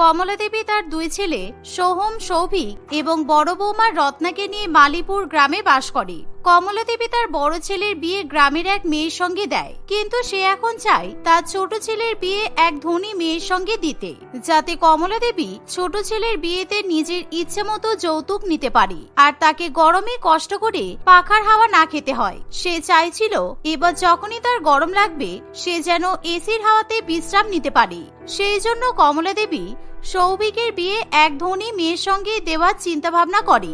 কমলা দেবী তার দুই ছেলে, সোহম, সৌভিক এবং বড় বৌমার রত্নাকে নিয়ে মালিপুর গ্রামে বাস করে। কমলা দেবী তার বড় ছেলের বিয়ে গ্রামের এক মেয়ের সঙ্গে দেয়, কিন্তু সে এখন চায় তার ছোট ছেলের বিয়ে এক ধনী মেয়ের সঙ্গে দিতে, যাতে কমলা দেবী ছোট ছেলের বিয়েতে নিজের ইচ্ছে মতো যৌতুক নিতে পারে আর তাকে গরমে কষ্ট করে পাখার হাওয়া না খেতে হয়। সে চাইছিল এবার যখনই তার গরম লাগবে, সে যেন এসির হাওয়াতে বিশ্রাম নিতে পারে। সেই জন্য কমলা দেবী সৌভিকের বিয়ে এক ধনী মেয়ের সঙ্গে দেওয়ার চিন্তাভাবনা করে।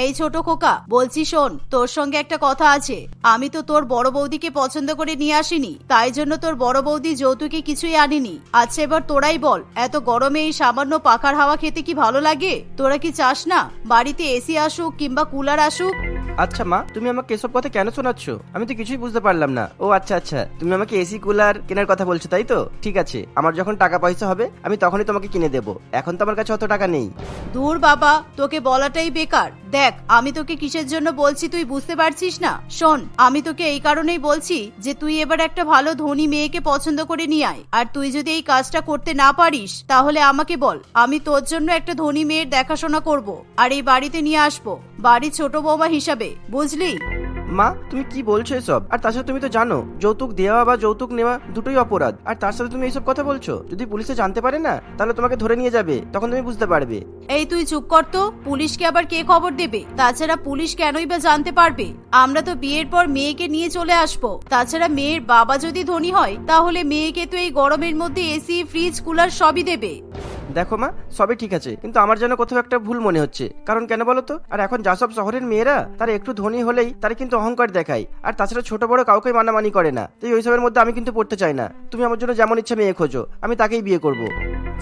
এই ছোট খোকা বলছি শোন তোর সঙ্গে একটা কথা আছে। আমি তো তোর বড় বৌদিকে পছন্দ করে নিয়ে আসিনি তাই জন্য তোর বড় বৌদি যৌতুকে কিছুই আনিনি। আচ্ছা এবার তোরাই বল এত গরমে এই সামান্য পাখার হাওয়া খেতে কি ভালো লাগে? তোরা কি চাস না বাড়িতে এসি আসুক কিংবা কুলার আসুক? আচ্ছা মা তুমি আমাকে এসব কথা কেন শোনাচ্ছ? আমি তো কিছুই বুঝতে পারলাম না। ও আচ্ছা আচ্ছা তুমি আমাকে এসি কুলার কেনার কথা বলছো তাই তো? ঠিক আছে আমার যখন টাকা পয়সা হবে আমি তখনই তোমাকে কিনে দেবো। এখন তো আমার কাছে অত টাকা নেই। দূর বাবা তোকে বলাটাই বেকার। দেখ আমি তোকে কিসের জন্য বলছি তুই বুঝতে পারছিস না? শোন, আমি তোকে এই কারণেই বলছি যে তুই এবার একটা ভালো ধনী মেয়েকে পছন্দ করে নিয়ে আয়। আর তুই যদি এই কাজটা করতে না পারিস, তাহলে আমাকে বল, আমি তোর জন্য একটা ধনী মেয়ের দেখাশোনা করব, আর এই বাড়িতে নিয়ে আসব, বাড়ির ছোট বৌমা হিসাবে, বুঝলি? মা, তুমি কি বলছো এসব? আর তাছাড়া তুমি তো জানো, যৌতুক দেওয়া বা যৌতুক নেওয়া দুটোই অপরাধ। আর তার সাথে তুমি এইসব কথা বলছো, যদি পুলিশে জানতে পারে না, তাহলে তোমাকে ধরে নিয়ে যাবে, তখন তুমি বুঝতে পারবে। এই তুই চুপ কর তো, পুলিশকে আবার কে খবর দেবে? তাছাড়া পুলিশ কেনই বা জানতে পারবে? আমরা তো বিয়ের পর মেয়েকে নিয়ে চলে আসব। তাছাড়া মেয়ের বাবা যদি ধনী হয়, তাহলে মেয়েকে তো এই গরমের মধ্যে এসি, ফ্রিজ, কুলার সবই দেবে। দেখো মা, সবই ঠিক আছে, কিন্তু আমার যেন কোথাও একটা ভুল মনে হচ্ছে। কারণ কেন বলো তো? আর এখন যা সব শহরের মেয়েরা, তারা একটু ধনী হলেই তারা কিন্তু অহংকার দেখায়। আর তাছাড়া ছোট বড় কাউকে মানামানি করে না। তো ওইসবের মধ্যে আমি কিন্তু পড়তে চাই না। তুমি আমার জন্য যেমন ইচ্ছা মেয়ে খোঁজো, আমি তাকেই বিয়ে করব।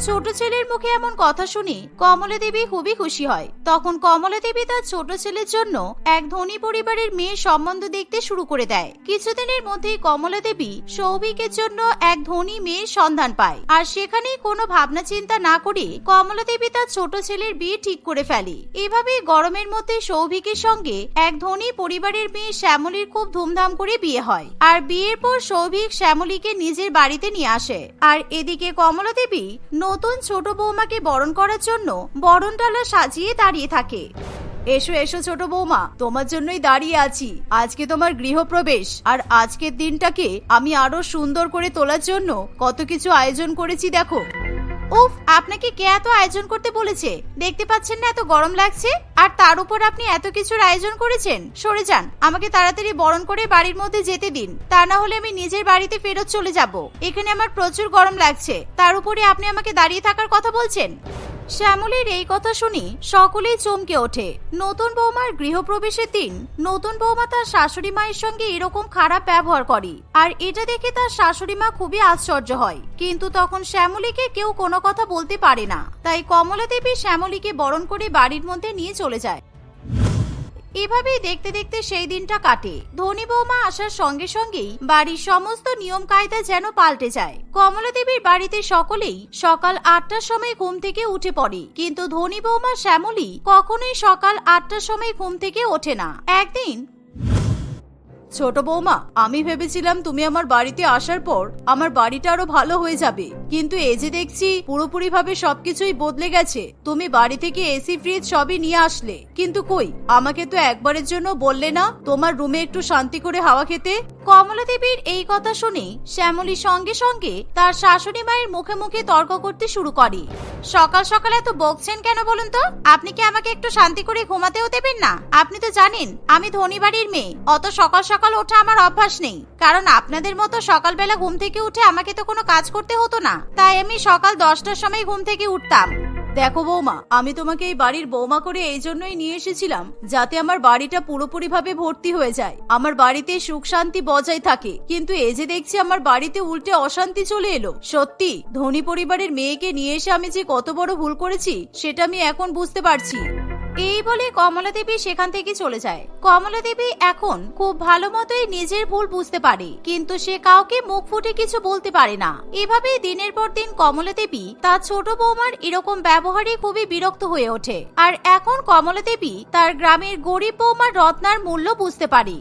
ছোট ছেলের মুখে এমন কথা শুনে কমলা দেবী খুবই খুশি হয়। তখন কমলা দেবী তার ছোট ছেলের জন্য এক ধনী পরিবারের মেয়ের সম্বন্ধ দেখতে শুরু করে দেয়। কিছুদিনের মধ্যেই কমলা দেবী সৌভিকের জন্য এক ধনী মেয়ের সন্ধান পায়। আর সেখানেই কোনো ভাবনা চিন্তা না করে কমলা দেবী তার ছোট ছেলের বিয়ে ঠিক করে ফেলে। এভাবে গরমের মধ্যে সৌভিকের সঙ্গে এক ধনী পরিবারের মেয়ে শ্যামলীর খুব ধুমধাম করে বিয়ে হয়। আর বিয়ের পর সৌভিক শ্যামলীকে নিজের বাড়িতে নিয়ে আসে। আর এদিকে কমলা দেবী নতুন ছোট বৌমাকে বরণ করার জন্য বরণ ডালা সাজিয়ে দাঁড়িয়ে থাকে। এসো এসো ছোট বৌমা, তোমার জন্যই দাঁড়িয়ে আছি। আজকে তোমার গৃহপ্রবেশ। আর আজকের দিনটাকে আমি আরও সুন্দর করে তোলার জন্য কত কিছু আয়োজন করেছি দেখো। উফ, আপনাকে কে এত আয়োজন করতে বলেছে? দেখতে পাচ্ছেন না এত গরম লাগছে? আর তার উপর আপনি এত কিছুর আয়োজন করেছেন? সরে যান, আমাকে তাড়াতাড়ি বরণ করে বাড়ির মধ্যে যেতে দিন। তা না হলে আমি নিজের বাড়িতে ফেরত চলে যাব। এখানে আমার প্রচুর গরম লাগছে। তার উপরে আপনি আমাকে দাঁড়িয়ে থাকার কথা বলছেন? শ্যামলীর এই কথা শুনি সকলেই চমকে ওঠে। নতুন বৌমার গৃহপ্রবেশের দিন নতুন বৌমা তার শাশুড়ি মায়ের সঙ্গে এরকম খারাপ ব্যবহার করে। আর এটা দেখে তার শাশুড়ি মা খুবই আশ্চর্য হয়। কিন্তু তখন শ্যামলীকে কেউ কোনো কথা বলতে পারে না। তাই কমলা দেবী শ্যামলীকে বরণ করে বাড়ির মধ্যে নিয়ে চলে যায়। এভাবেই দেখতে দেখতে সেই দিনটা কাটে। ধনী বৌমা আসার সঙ্গে সঙ্গেই বাড়ির সমস্ত নিয়ম কায়দা যেন পাল্টে যায়। কমলা দেবীর বাড়িতে সকলেই সকাল আটটার সময় ঘুম থেকে উঠে পড়ে। কিন্তু ধনী বৌমা শ্যামলী কখনোই সকাল আটটার সময় ঘুম থেকে ওঠে না। একদিন ছোট বৌমা, আমি ভেবেছিলাম তুমি আমার বাড়িতে আসার পর আমার বাড়িটা আরও ভালো হয়ে যাবে। কিন্তু এই যে দেখছি পুরোপুরি ভাবে সবকিছুই বদলে গেছে। তুমি বাড়ি থেকে এসি, ফ্রিজ সবই নিয়ে আসলে। কিন্তু কই, আমাকে তো একবারের জন্য বললে না, তোমার রুমে একটু শান্তি করে হাওয়া খেতে? কমলা দেবীর এই কথা শুনে শ্যামলী সঙ্গে সঙ্গে তার শাশুড়ি মায়ের মুখে মুখে তর্ক করতে শুরু করে। সকাল সকাল এত বকছেন কেন বলুন তো? আপনি কি আমাকে একটু শান্তি করে ঘুমাতেও দেবেন না? আপনি তো জানেন, আমি ধনী বাড়ির মেয়ে। অত সকাল সকাল ওঠা আমার অভ্যাস নেই। কারণ আপনাদের মতো সকালবেলা ঘুম থেকে উঠে আমাকে তো কোনো কাজ করতে হতো না। তাই আমি সকাল দশটার সময় ঘুম থেকে উঠতাম। দেখো বৌমা, আমি তোমাকে এই বাড়ির বৌমা করে এই জন্যই নিয়ে এসেছিলাম, যাতে আমার বাড়িটা পুরোপুরি ভাবে ভর্তি হয়ে যায়। আমার বাড়িতে সুখ শান্তি বজায় থাকে, কিন্তু এই যে দেখছি আমার বাড়িতে উল্টে অশান্তি চলে এলো। সত্যি, ধনী পরিবারের মেয়েকে নিয়ে এসে আমি যে কত বড় ভুল করেছি, সেটা আমি এখন বুঝতে পারছি। এই বলে কমলা দেবী সেখান থেকে চলে যায়। কমলা দেবী এখন খুব ভালো মতোই নিজের ভুল বুঝতে পারে, কিন্তু সে কাউকে মুখ ফুটে কিছু বলতে পারে না। এভাবেই দিনের পর দিন কমলা দেবী তার ছোট বৌমার এরকম ব্যবহারে খুবই বিরক্ত হয়ে ওঠে। আর এখন কমলা দেবী তার গ্রামের গরিব বৌমার রত্নার মূল্য বুঝতে পারে।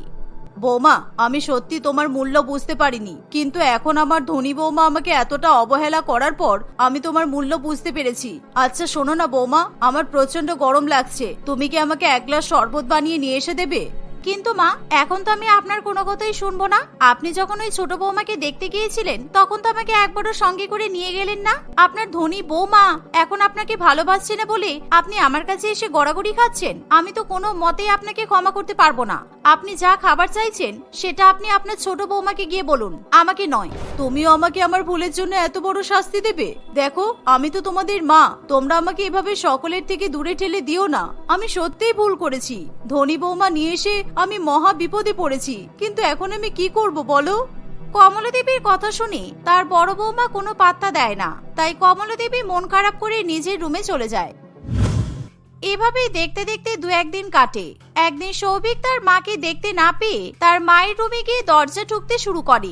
বৌমা, আমি সত্যি তোমার মূল্য বুঝতে পারিনি, কিন্তু এখন আমার ধনী বৌমা আমাকে এতটা অবহেলা করার পর আমি তোমার মূল্য বুঝতে পেরেছি। আচ্ছা শোনো না বৌমা, আমার প্রচণ্ড গরম লাগছে। তুমি কি আমাকে এক গ্লাস শরবত বানিয়ে নিয়ে এসে দেবে? কিন্তু মা, এখন তো আমি আপনার কোনো কথাই শুনব না। আপনি যখন ওই ছোট বৌমাকে দেখতে গিয়েছিলেন, তখন তো আমাকে একবারও সঙ্গে করে নিয়ে গেলেন না। আপনার ধনী বৌমা, এখন আপনাকে ভালোবাসছে না বলে আপনি আমার কাছে এসে গড়াগড়ি খাচ্ছেন? আমি তো কোনো মতেই আপনাকে ক্ষমা করতে পারব না। আপনি যা খাবার চাইছেন, সেটা আপনি আপনার ছোট বৌমাকে গিয়ে বলুন। আমাকে নয়। তুমিও আমাকে আমার ভুলের জন্য এত বড় শাস্তি দেবে? দেখো, আমি তো তোমাদের মা। তোমরা আমাকে এভাবে সকলের থেকে দূরে ঠেলে দিও না। আমি সত্যিই ভুল করেছি। ধনী বৌমা নিয়ে এসে আমি মহা বিপদে পড়েছি, কিন্তু এখন আমি কি করব বলো? কমলাদেবীর কথা শুনে তার বড় বৌমা কোনো পাত্তা দেয় না, তাই কমলাদেবী মন খারাপ করে নিজের রুমে চলে যায়। এভাবেই দেখতে দেখতে দু একদিন কাটে। একদিন সৌভিক তার মাকে দেখতে না পেয়ে তার মায়ের রুমে গিয়ে দরজা ঠুকতে শুরু করে।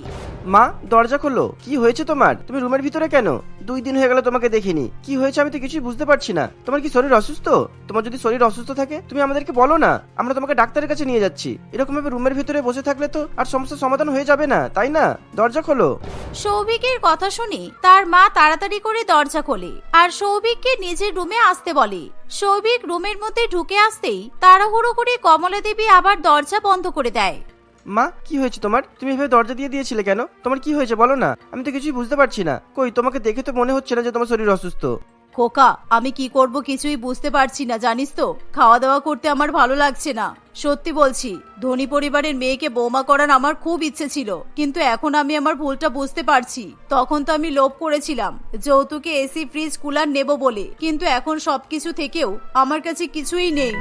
মা, দরজা খোলো। কি হয়েছে তোমার? তুমি রুমের ভিতরে কেন? দুই দিন হয়ে গেল তোমাকে দেখিনি। কি হয়েছে আমি তো কিছুই বুঝতে পারছি না। তোমার কি শরীর অসুস্থ? তোমার যদি শরীর অসুস্থ থাকে, তুমি আমাদেরকে বলো না। আমরা তোমাকে ডাক্তারের কাছে নিয়ে যাচ্ছি। এরকম ভাবে রুমের ভিতরে বসে থাকলে তো আর সমস্যার সমাধান হয়ে যাবে না, তাই না? দরজা খোলো। সৌভিকের কথা শুনে, তার মা তাড়াতাড়ি করে দরজা খোলে আর সৌভিককে নিজের রুমে আসতে বলে। সৌভিক রুমের মধ্যে ঢুকে আসতেই তাড়াহুড়ো করে কমলা দেবী আবার দরজা বন্ধ করে দেয়। মা, কি হয়েছে তোমার? তুমি এভাবে দরজা দিয়ে দিয়েছিলে কেন? তোমার কি হয়েছে বলো না। আমি তো কিছুই বুঝতে পারছি না। কই, তোমাকে দেখে তো মনে হচ্ছে না যে তোমার শরীর অসুস্থ। খোকা, আমি কি করব কিছুই বুঝতে পারছি না, জানিস তো? খাওয়া দাওয়া করতে আমার ভালো লাগছে না। সত্যি বলছি, ধনী পরিবারের মেয়েকে বৌমা করার আমার খুব ইচ্ছে ছিল, কিন্তু এখন আমি আমার ভুলটা বুঝতে পারছি। তখন তো আমি লোভ করেছিলাম, যৌতুকে এসি, ফ্রিজ, কুলার নেব বলে। কিন্তু এখন সবকিছু থেকেও আমার কাছে কিছুই নেই।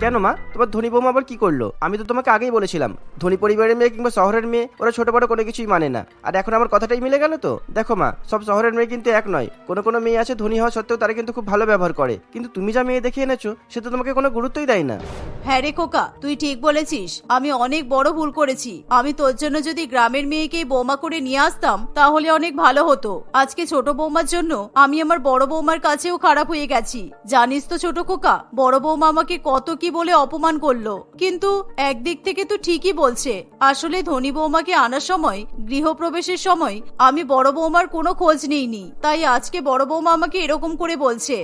কেন মা? তোমার ধনী বৌমা আবার কি করল? আমি তো তোমাকে আগেই বলেছিলাম। ধনী পরিবারের মেয়ে কিংবা শহরের মেয়ে, ওরা ছোট বড় কোনো কিছুই মানে না। আর এখন আমার কথাটাই মিলে গেল তো? দেখো মা, সব শহরের মেয়ে কিন্তু এক নয়। কোনো কোনো মেয়ে আছে ধনী হওয়া সত্ত্বেও তারা কিন্তু খুব ভালো ব্যবহার করে। কিন্তু তুমি যা মেয়ে দেখে এনেছো, সে তো তোমাকে কোনো গুরুত্বই দেয় না। হ্যাঁ রে খোকা, তুই ঠিক বলেছিস। আমি অনেক বড় ভুল করেছি। আমি তোর জন্য যদি গ্রামের মেয়েকে বৌমা করে নিয়ে আসতাম, তাহলে অনেক ভালো হতো। আজকে ছোট বৌমার জন্য আমি আমার বড় বৌমার কাছেও খারাপ হয়ে গেছি। জানিস তো ছোট খোকা, বড় বৌমা আমাকে কত কি বলে অপমান করল? কিন্তু একদিক থেকে তো ঠিকই বলছে। আসলে ধনী বৌমাকে আনার সময় গৃহপ্রবেশের সময় আমি বড় বৌমার কোনো খোঁজ নেইনি। তাই আজকে বড় বৌমা আমাকে এরকম করে বলছে।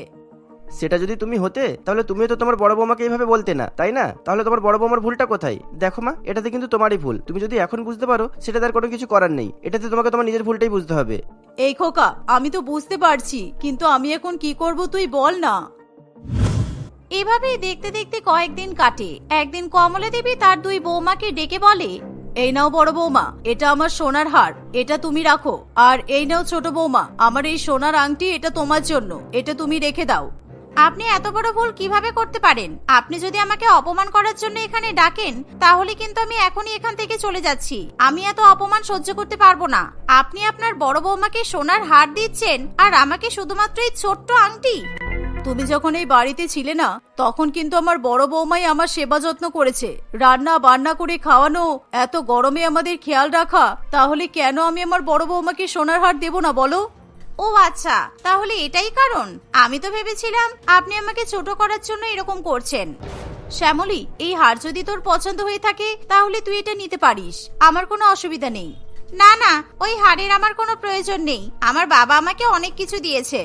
সেটা যদি তুমি হতে তাহলে তুমিও তো তোমার বড় বৌমাকে এইভাবে বলতে না তাই না? তাহলে তোমার বড় বৌমার ভুলটা কোথায়? দেখো মা এটাতে কিন্তু তোমারই ভুল। তুমি যদি এখন বুঝতে পারো সেটা তার কোনো কিছু করার নেই। এটাতে তোমাকে তোমার নিজের ভুলটাই বুঝতে হবে। এই খোকা আমি তো বুঝতে পারছি কিন্তু আমি এখন কি করব তুই বল না। এভাবেই দেখতে দেখতে কয়েকদিন কাটে। একদিন কমলা দেবী তার দুই বৌমাকে ডেকে বলে, এই নাও বড় বৌমা, এটা আমার সোনার হার, এটা তুমি রাখো। আর এই নাও ছোট বৌমা, আমার এই সোনার আংটি এটা তোমার জন্য, এটা তুমি রেখে দাও। আপনি এত বড় ভুল কীভাবে করতে পারেন? আপনি যদি আমাকে অপমান করার জন্য এখানে ডাকেন, তাহলে কিন্তু আমি এখনই এখান থেকে চলে যাচ্ছি। আমি এত অপমান সহ্য করতে পারব না। আপনি আপনার বড় বৌমাকে সোনার হার দিচ্ছেন, আর আমাকে শুধুমাত্র এই ছোট্ট আংটি? তুমি যখন এই বাড়িতে ছিলে না তখন কিন্তু আমার বড় বৌমাই আমার সেবা যত্ন করেছে। রান্না বান্না করে খাওয়ানো এত গরমে আমাদের খেয়াল রাখা তাহলে কেন আমি আমার বড় বৌমাকে সোনার হার দেব না বলো? ও আচ্ছা তাহলে এটাই কারণ। আমি তো ভেবেছিলাম আপনি আমাকে ছোট করার জন্য এরকম করছেন। শ্যামলী এই হার যদি তোর পছন্দ হয়ে থাকে তাহলে তুই এটা নিতে পারিস। আমার কোনো অসুবিধা নেই। না না ওই হারের আমার কোনো প্রয়োজন নেই। আমার বাবা আমাকে অনেক কিছু দিয়েছে।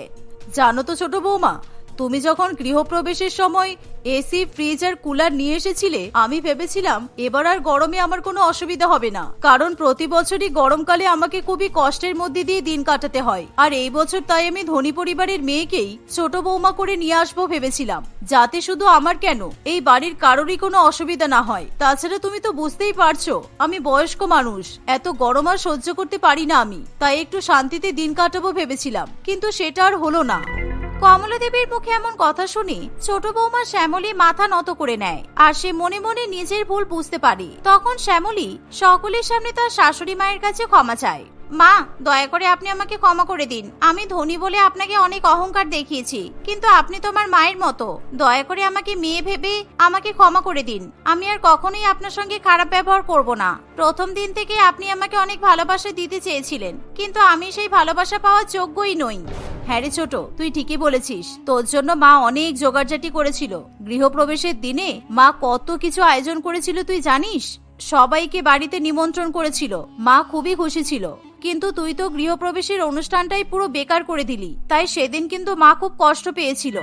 জানো তো ছোট বৌমা তুমি যখন গৃহপ্রবেশের সময় এসি, ফ্রিজ আর কুলার নিয়ে এসেছিলে, আমি ভেবেছিলাম এবার আর গরমে আমার কোনো অসুবিধা হবে না। কারণ প্রতি বছরই গরমকালে আমাকে খুবই কষ্টের মধ্যে দিয়ে দিন কাটাতে হয়। আর এই বছর তাই আমি ধনী পরিবারের মেয়েকেই ছোট বৌমা করে নিয়ে আসব ভেবেছিলাম। যাতে শুধু আমার কেন? এই বাড়ির কারোরই কোনো অসুবিধা না হয়। তাছাড়া তুমি তো বুঝতেই পারছ, আমি বয়স্ক মানুষ। এত গরম আর সহ্য করতে পারি না আমি। তাই একটু শান্তিতে দিন কাটাবো ভেবেছিলাম। কিন্তু সেটা আর হলো না। কমলা দেবীর মুখে এমন কথা শুনি ছোট বৌমা শ্যামলী মাথা নত করে নেয়, আর সে মনে মনে নিজের ভুল বুঝতে পারে। তখন শ্যামলী সকলের সামনে তার শাশুড়ি মায়ের কাছে ক্ষমা চায়। মা, দয়া করে আপনি আমাকে ক্ষমা করে দিন। আমি ধনী বলে আপনাকে অনেক অহংকার দেখিয়েছি, কিন্তু আপনি তো আমার মায়ের মতো। দয়া করে আমাকে মেয়ে ভেবে আমাকে ক্ষমা করে দিন। আমি আর কখনোই আপনার সঙ্গে খারাপ ব্যবহার করব না। প্রথম দিন থেকে আপনি আমাকে অনেক ভালোবাসা দিতে চেয়েছিলেন, কিন্তু আমি সেই ভালোবাসা পাওয়ার যোগ্যই নই। হ্যাঁ ছোট, তুই ঠিকই বলেছিস। তোর জন্য মা অনেক জোগাড়জাটি করেছিল। গৃহপ্রবেশের দিনে মা কত কিছু আয়োজন করেছিল, তুই জানিস? সবাইকে বাড়িতে নিমন্ত্রণ করেছিল। মা খুবই খুশি ছিল। কিন্তু তুই তো গৃহপ্রবেশের অনুষ্ঠানটাই পুরো বেকার করে দিলি। তাই সেদিন কিন্তু মা খুব কষ্ট পেয়েছিল।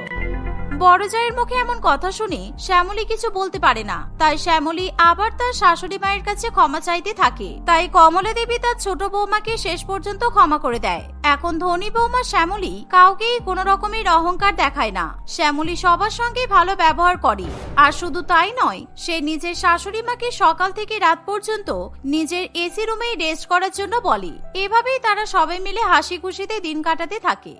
বড় জায়ের মুখে এমন কথা শুনে শ্যামলী কিছু বলতে পারে না। তাই শ্যামলী আবার তার শাশুড়ি মায়ের কাছে ক্ষমা চাইতে থাকে। তাই কমলা দেবী তার ছোট বৌমাকে শেষ পর্যন্ত ক্ষমা করে দেয়। এখন ধনী বৌমা শ্যামলী কাউকেই কোনো রকমের অহংকার দেখায় না। শ্যামলী সবার সঙ্গে ভালো ব্যবহার করে। আর শুধু তাই নয়, সে নিজের শাশুড়ি মাকে সকাল থেকে রাত পর্যন্ত নিজের এসি রুমেই রেস্ট করার জন্য বলে। এভাবেই তারা সবাই মিলে হাসি খুশিতে দিন কাটাতে থাকে।